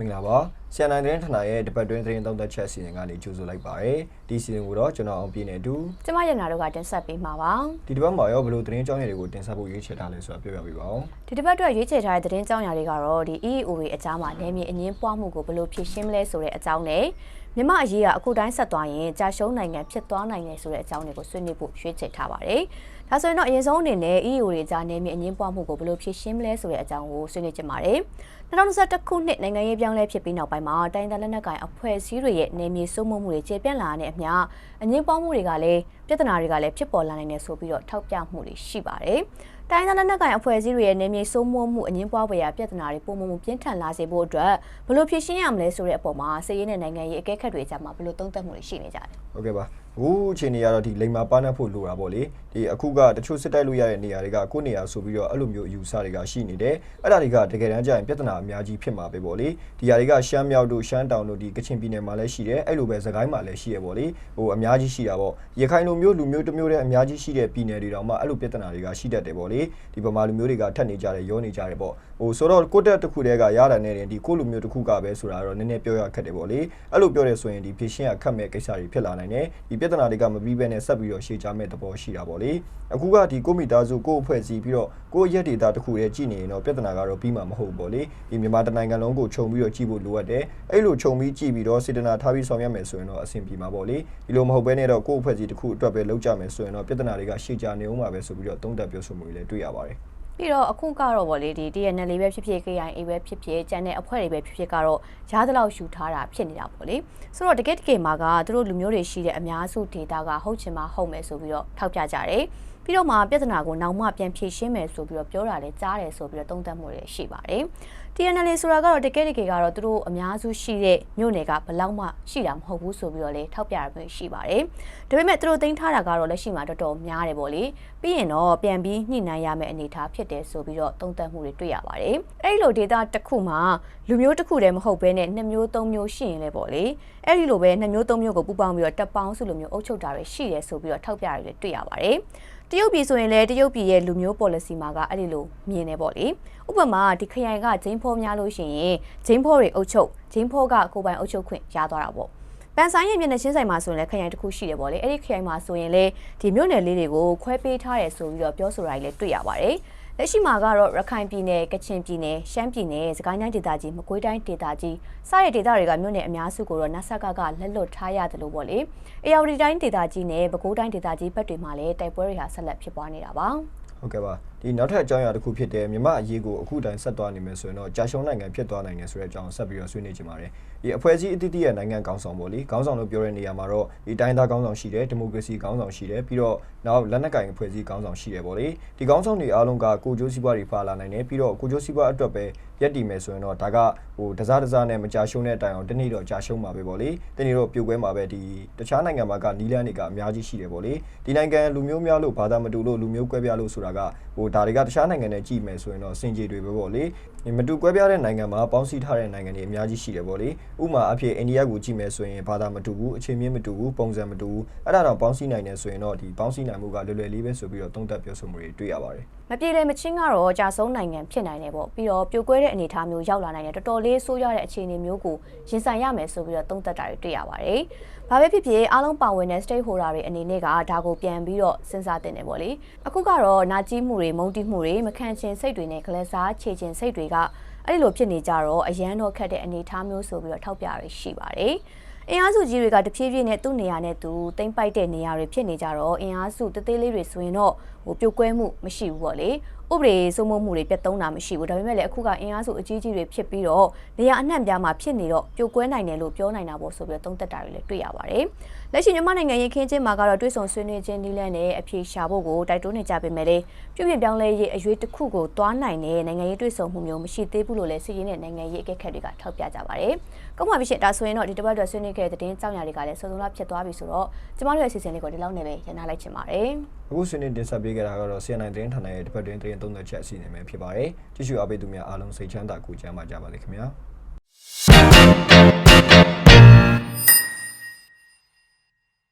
မင်္ဂလာပါ ဆန်နိုင်တဲ့ဌာနရဲ့ဒီပတ်တွင်းသတင်းသုံးသက်ချက်အစီအစဉ်ကနေကြိုဆိုလိုက်ပါရယ်ဒီအစီအစဉ်ကိုတော့ကျွန်တော်အောင်ပြည့်နေအတူကျမရနာတို့ကတင်ဆက်ပေးမှာပါဒီတစ်ပတ်မှာရောဘယ်လိုသတင်းကြောင်းတွေကိုတင်ဆက်ဖို့ရွေးချယ်ထားလဲဆိုတာပြောပြပေးပါဦးဒီတစ်ပတ်အတွက်ရွေးချယ်ထားတဲ့သတင်းကြောင်းရာတွေကတော့ဒီ EEO တွေအကြောင်းမှာနယ်မြေအငင်းပွားမှုကိုဘယ်လိုဖြေရှင်းမလဲဆိုတဲ့အကြောင်းနဲ့မြမအရေးကအခုတိုင်းဆက်သွားရင်ကြာရှုံးနိုင်ငံဖြစ်သွားနိုင်တယ်ဆိုတဲ့အကြောင်းတွေကိုဆွေးနွေးဖို့ရွေးချယ်ထားပါတယ်ဒါဆိုရင်တော့အရင်ဆုံးအနေနဲ့ EEO တွေကြားနယ်မြေအငင်းပွားမှုကိုဘယ်လိုဖြေရှင်းမလဲဆိုတဲ့အကြောင်းကိုဆွေးနွေးကြပါမယ်2021ခုနှစ်နိုင်ငံရေးပြောင်းလဲဖြစ်ပြီးနောက်ပိုင်းမှာတိုင်းဒေသလက်နက်ကိုင်အဖွဲ့အစည်းတွေရဲ့နယ်မြေစိုးမိုးမှုတွေကျေပြန့်လာတဲ့အမျှအငင်းပွားမှုတွေကလည်းပြဿနာတွေကလည်းဖြစ်ပေါ်လာနိုင်တယ်ဆိုပြီးတော့ထောက်ပြမှုတွေရှိပါတယ်။တိုင်းဒေသလက်နက်ကိုင်အဖွဲ့အစည်းတွေရဲ့နယ်မြေစိုးမိုးမှုအငင်းပွားဖွယ်ရာပြဿနာတွေပုံမှန်ပြင်းထန်လာစေဖို့အတွက်ဘယ်လိုဖြေရှင်းရမလဲဆိုတဲ့အပေါ်မှာစစ်ရေးနဲ့နိုင်ငံရေးအကဲခတ်တွေကြားမှာဘယ်လိုသုံးသပ်မှုတွေရှိနေကြလဲ။ဟုတ်ကဲ့ပါ အခုအချိန်ကြီးကတော့ဒီလိမ်မာပါနှက်ဖို့လိုတာပေါ့လေဒီအခုကတချို့စစ်တိုက်လို့ရတဲ့နေရာတွေကကိုယ့်နေရာဆိုပြီးတော့အဲ့လိုမျိုးအယူဆတွေကရှိနေတယ်အဲ့ဒါတွေကတကယ်တမ်းကျရင်ပြဿနာအများကြီးဖြစ်မှာပဲပေါ့လေဒီຢာတွေကရှမ်းမြောက်တို့ရှမ်းတောင်တို့ဒီကချင်ပြည်နယ်မှာလည်းရှိတယ်အဲ့လိုပဲစကိုင်းမှာလည်းရှိရပေါ့လေဟိုအများကြီးရှိတာပေါ့ရခိုင်လိုမျိုးလူမျိုးတစ်မျိုးတည်းအများကြီးရှိတဲ့ပြည်နယ်တွေတောင်မှအဲ့လိုပြဿနာတွေကရှိတတ်တယ်ပေါ့လေဒီပမာလူမျိုးတွေကထက်နေကြတယ်ရောနေကြတယ်ပေါ့ဟိုဆိုတော့ကိုတက်တစ်ခုတည်းကရတာနဲ့ဒီကိုလူမျိုးတစ်ခုကပဲဆိုတာတော့နည်းနည်းပြောရခက်တယ်ပေါ့လေအဲ့လိုပြောရဲဆိုရင်ဒီဖြည့်ရှင်းရခက်မဲ့ကိစ္စတွေဖြစ်လာနိုင်တယ်ဒီပြဿနာတွေကမပြီးဘဲနဲ့ဆက်ပြီးတော့ရှေ့ချမဲ့သဘောရှိတာပေါ့လေအခုကဒီကိုမိသားစုကိုအဖွဲ့အစည်းပြီးတော့ကိုရက်ဒေတာတစ်ခုတည်းကြည်နေရင်တော့ပြဿနာကတော့ပြီးမှာမဟုတ်ဘူးပေါ့လေဒီမြန်မာတိုင်းနိုင်ငံလုံးကိုခြုံပြီးတော့ကြည့်ဖို့လိုအပ်တယ်အဲ့လိုခြုံပြီးကြည့်ပြီးတော့စေတနာထားပြီးဆောင်ရွက်မယ်ဆိုရင်တော့အဆင်ပြေမှာပေါ့လေဒီလိုမဟုတ်ဘဲနဲ့တော့ကိုအဖွဲ့အစည်းတစ်ခုအတွက်ပဲလောက်ကြမယ်ဆိုရင်တော့ပြဿနာတွေကရှေ့ချနေအောင်ပါပဲဆိုပြီးတော့သုံးသပ်ပြောဆိုမှုတွေလည်းတွေ့ရပါတယ် ပြီးတော့အခုကတော့ဗောလေဒီ TNL ပဲဖြစ်ဖြစ် KIA ပဲဖြစ်ဖြစ်ကျန်တဲ့အဖွဲ့တွေပဲဖြစ်ဖြစ်ကတော့ရားသလောက်ယူထားတာဖြစ်နေတာဗောလေဆိုတော့တကယ်တကယ်မှာကသူတို့လူမျိုးတွေရှိတဲ့အများစု data ကဟုတ်ချင်မှဟုတ်မယ်ဆိုပြီးတော့ထောက်ပြကြတယ်ပြီးတော့မှပြဿနာကိုနောက်မှပြန်ဖြေရှင်းမယ်ဆိုပြီးတော့ပြောတာလည်းကြားတယ်ဆိုပြီးတော့သုံးသပ်မှုတွေရှိပါတယ် TNL ဆိုတာကတော့တကယ်တကယ်ကတော့သူတို့အများစုရှိတဲ့မြို့နယ်ကဘယ်လောက်မှရှိတာမဟုတ်ဘူးဆိုပြီးတော့လေထောက်ပြရမျိုးရှိပါတယ်ဒါပေမဲ့သူတို့သိမ်းထားတာကတော့လက်ရှိမှာတော်တော်များတယ်ပေါ့လေပြီးရင်တော့ပြန်ပြီးညှိနှိုင်းရမယ့်အနေအထားဖြစ်တယ်ဆိုပြီးတော့သုံးသပ်မှုတွေတွေ့ရပါတယ်အဲ့ဒီလို data တစ်ခုမှာလူမျိုးတစ်ခုတည်းမဟုတ်ဘဲနဲ့နှစ်မျိုးသုံးမျိုးရှိရင်လည်းပေါ့လေအဲ့ဒီလိုပဲနှစ်မျိုးသုံးမျိုးကိုပူပေါင်းပြီးတော့တပ်ပေါင်းစုလိုမျိုးအုပ်ချုပ်တာတွေရှိတယ်ဆိုပြီးတော့ထောက်ပြရတယ်တွေ့ရပါတယ်တရုတ်ပြည်ဆိုရင်လည်းတရုတ်ပြည်ရဲ့လူမျိုး policy မှာကအဲ့ဒီလိုမြင်နေပေါ့လေဥပမာဒီခရိုင်ကဂျင်းဖောများလို့ရှိရင်ဂျင်းဖောတွေအုပ်ချုပ်ဂျင်းဖောကကိုယ်ပိုင်အုပ်ချုပ်ခွင့်ရသွားတာပေါ့ပန်ဆိုင်ရဲ့မျက်နှာချင်းဆိုင်မှာဆိုရင်လည်းခရိုင်တစ်ခုရှိတယ်ပေါ့လေအဲ့ဒီခရိုင်မှာဆိုရင်လည်းဒီမြို့နယ်လေးတွေကိုခွဲပေးထားတယ်ဆိုပြီးတော့ပြောဆိုတာကြီးလည်းတွေ့ရပါတယ်လက်ရှိမှာကတော့ရခိုင်ပြည်နယ်ကချင်ပြည်နယ်ရှမ်းပြည်နယ်စကိုင်းတိုင်းဒေသကြီးမကွေးတိုင်းဒေသကြီးစတဲ့ဒေသတွေကမြို့နယ်အများစုကိုတော့နတ်ဆက်ကကလက်လွတ်ထားရတယ်လို့ပေါ့လေအေရဝတီတိုင်းဒေသကြီးနဲ့ပဲခူးတိုင်းဒေသကြီးဘက်တွေမှာလည်းတိုက်ပွဲတွေဟာဆက်လက်ဖြစ်ပွားနေတာပါဟုတ်ကဲ့ပါ ဒီနောက်ထပ်အကြောင်းအရာတစ်ခုဖြစ်တဲ့မြမအရေးကိုအခုတိုင်းဆက်သွားနေမယ်ဆိုရင်တော့ကြာရှုံးနိုင်ငံဖြစ်သွားနိုင်တယ်ဆိုတဲ့အကြောင်းဆက်ပြီးတော့ဆွေးနွေးကြပါမယ်ဒီအဖွဲ့အစည်းအသီးသီးရဲ့နိုင်ငံကောင်းဆောင်ပေါ့လေကောင်းဆောင်လို့ပြောတဲ့နေရာမှာတော့ဒီတိုင်းသားကောင်းဆောင်ရှိတယ်ဒီမိုကရေစီကောင်းဆောင်ရှိတယ်ပြီးတော့နောက်လက်နက်ကင်အဖွဲ့အစည်းကောင်းဆောင်ရှိတယ်ပေါ့လေဒီကောင်းဆောင်တွေအားလုံးကကိုကျိုးစီးပွားတွေပါလာနိုင်တယ်ပြီးတော့ကိုကျိုးစီးပွားအတွက်ပဲရက်တည်မယ်ဆိုရင်တော့ဒါကဟိုတစားတစားနဲ့မကြာရှုံးတဲ့အတိုင်အောင်တနေ့တော့ကြာရှုံးမှာပဲပေါ့လေတနေ့တော့ပြုတ်ပွဲမှာပဲဒီတခြားနိုင်ငံမှာကနီးလန်းတွေကအများကြီးရှိတယ်ပေါ့လေဒီနိုင်ငံလူမျိုးများလို့ဘာသာမတူလို့လူမျိုးကွဲပြားလို့ဆိုတာကဟိုဒါတွေကတခြားနိုင်ငံနဲ့ကြည့်မယ်ဆိုရင်တော့စင်ကြေတွေပဲပေါ့လေမတူကွဲပြားတဲ့နိုင်ငံမှာပေါင်းစည်းထားတဲ့နိုင်ငံတွေအများကြီးရှိတယ်ပေါ့လေဥပမာအဖြစ်အိန္ဒိယကိုကြည့်မယ်ဆိုရင်ဘာသာမတူဘူးအခြေမြင့်မတူဘူးပုံစံမတူဘူးအဲ့ဒါတော့ပေါင်းစည်းနိုင်တယ်ဆိုရင်တော့ဒီပေါင်းစည်းနိုင်မှုကလွယ်လွယ်လေးပဲဆိုပြီးတော့သုံးသပ်ပြောဆိုမှုတွေတွေ့ရပါတယ်မပြေလည်မချင်းကတော့ကြာဆုံးနိုင်ငံဖြစ်နိုင်တယ်ပေါ့ပြီးတော့ပြိုကွဲတဲ့အနေအထားမျိုးရောက်လာနိုင်တယ်တော်တော်လေးဆိုးရတဲ့အခြေအနေမျိုးကိုရင်ဆိုင်ရမယ်ဆိုပြီးတော့သုံးသပ်တာတွေတွေ့ရပါတယ်။ဘာပဲဖြစ်ဖြစ်အားလုံးပါဝင်တဲ့ stakeholder တွေအနေနဲ့ကဒါကိုပြန်ပြီးတော့စဉ်းစားတင်တယ်ပေါ့လေ။အခုကတော့နာကြီးမှုတွေမုန်းတိမှုတွေမခံချင်စိတ်တွေနဲ့ကလစားခြေချင်စိတ်တွေကအဲ့ဒီလိုဖြစ်နေကြတော့အရန်တော့ခက်တဲ့အနေအထားမျိုးဆိုပြီးတော့ထောက်ပြရရှိပါတယ်။အင်အားစုကြီးတွေကတဖြည်းဖြည်းနဲ့သူ့နေရာနဲ့သူတိမ့်ပိုက်တဲ့နေရာတွေဖြစ်နေကြတော့အင်အားစုတသေးလေးတွေဆိုရင်တော့ဟိုပြုတ်ကွဲမှုမရှိဘူးပေါ့လေ ဥပဒေစိုးမိုးမှုတွေပြတ်သုံးတာမရှိဘူးဒါပေမဲ့လည်းအခုကအင်အားစုအကြီးကြီးတွေဖြစ်ပြီးတော့နေရာအနှံ့ပြားမှာဖြစ်နေတော့ပြုတ်ကွဲနိုင်တယ်လို့ပြောနိုင်တာပေါ့ဆိုပြီးတော့သုံးသက်တာတွေလည်းတွေ့ရပါတယ်လက်ရှိမြန်မာနိုင်ငံရေးခင်းချင်းမှာကတော့တွဲဆုံဆွေးနွေးခြင်းနည်းလမ်းနဲ့အပြေရှာဖို့ကိုတိုက်တွန်းနေကြပေမဲ့လည်းပြုပြင်ပြောင်းလဲရေးအရွေးတစ်ခုကိုတွားနိုင်တဲ့နိုင်ငံရေးတွဲဆုံမှုမျိုးမရှိသေးဘူးလို့လည်းစီရင်တဲ့နိုင်ငံရေးအကဲခတ်တွေကထောက်ပြကြပါတယ်ကောင်းပါပြီရှင်ဒါဆိုရင်တော့ဒီတစ်ပတ်အတွက်ဆွေးနွေးခဲ့တဲ့သတင်းကြောင်းရာတွေကလည်းစုံစုံလားဖြစ်သွားပြီဆိုတော့ကျမတို့ရဲ့အစီအစဉ်လေးကိုဒီလောက်နဲ့ပဲရန်နာလိုက်ချင်ပါတယ် အခုဆွေးနွေးတင်ဆက်ပေးခဲ့တာကတော့ CNN သတင်းဌာနရဲ့တစ်ပတ်တွင်သတင်းသုံးသက်ချက်အစီအစဉ်ပဲဖြစ်ပါတယ်ကြည့်ရှုအားပေးသူများအားလုံးစိတ်ချမ်းသာကိုကြမ်းပါကြပါစေခင်ဗျာ